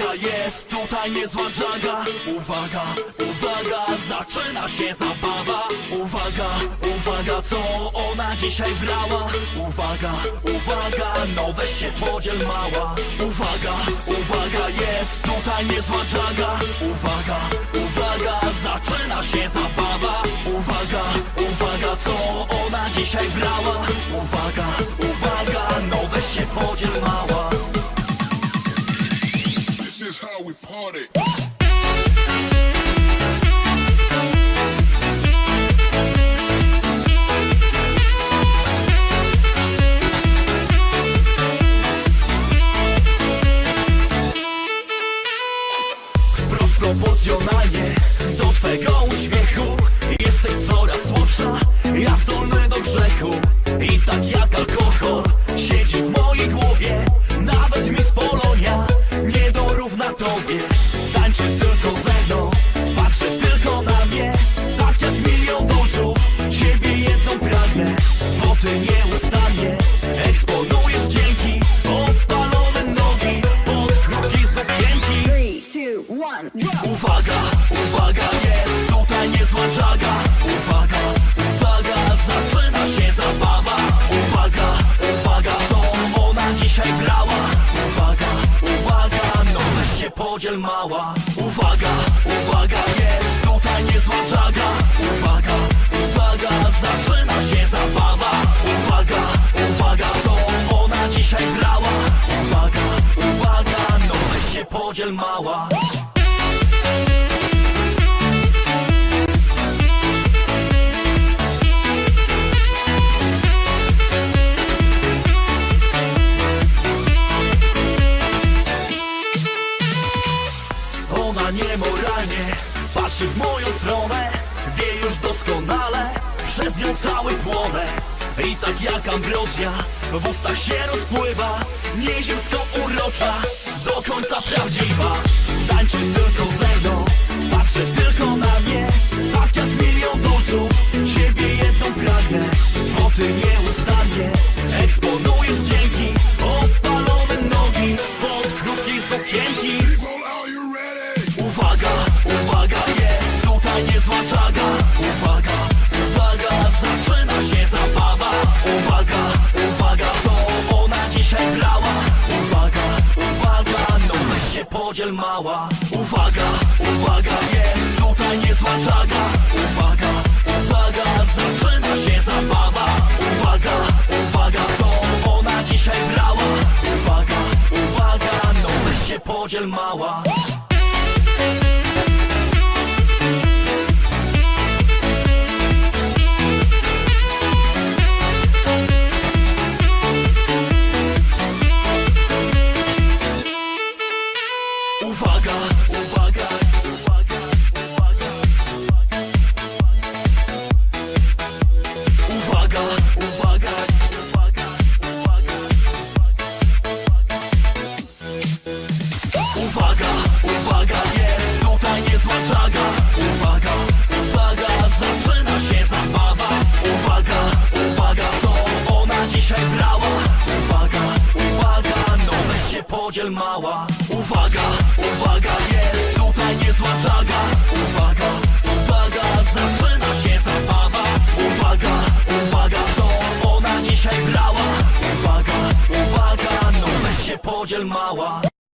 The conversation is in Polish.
Uwaga, jest tutaj niezła dżaga Uwaga, uwaga, zaczyna się zabawa. Uwaga, uwaga, co ona dzisiaj brała? Uwaga, uwaga, no weź się podziel mała. Uwaga, uwaga, jest tutaj niezła dżaga Uwaga, uwaga, zaczyna się zabawa. Uwaga, uwaga, co ona dzisiaj brała? Uwaga, uwaga, no weź się podziel mała is how we party. Proporcjonalnie tobie. Tańczy tylko ze mną, patrzy tylko na mnie. Tak jak milion dolców, ciebie jedną pragnę. Bo ty nieustannie eksponujesz dzięki. Odpalone nogi spod krótkiej sukienki. Three, two, one, drop. Uwaga, uwaga, podziel mała. Uwaga, uwaga, jest tutaj niezła dżaga Uwaga, uwaga, zaczyna się zabawa. Uwaga, uwaga, co ona dzisiaj brała. Uwaga, uwaga, no weź się podziel mała Ona niemoralnie patrzy w moją stronę Wie już doskonale, przez nią cały płonę. I tak jak ambrozja w ustach się rozpływa Nieziemsko urocza, do końca prawdziwa. Tańczy tylko ze mną, patrzy tylko na mnie Tak jak milion dolców, ciebie jedną pragnę. Bo ty nieustannie eksponujesz dzięki Odpalone nogi spod krótkiej sukienki podziel mała. Uwaga, uwaga, jest tutaj niezła czaga Uwaga, uwaga, zaczyna się zabawa. Uwaga, uwaga, co ona dzisiaj brała. Uwaga, uwaga, no weź się podziel mała 无法改，无法改。Uwaga, uwaga, jest tutaj niezła czaga. Uwaga,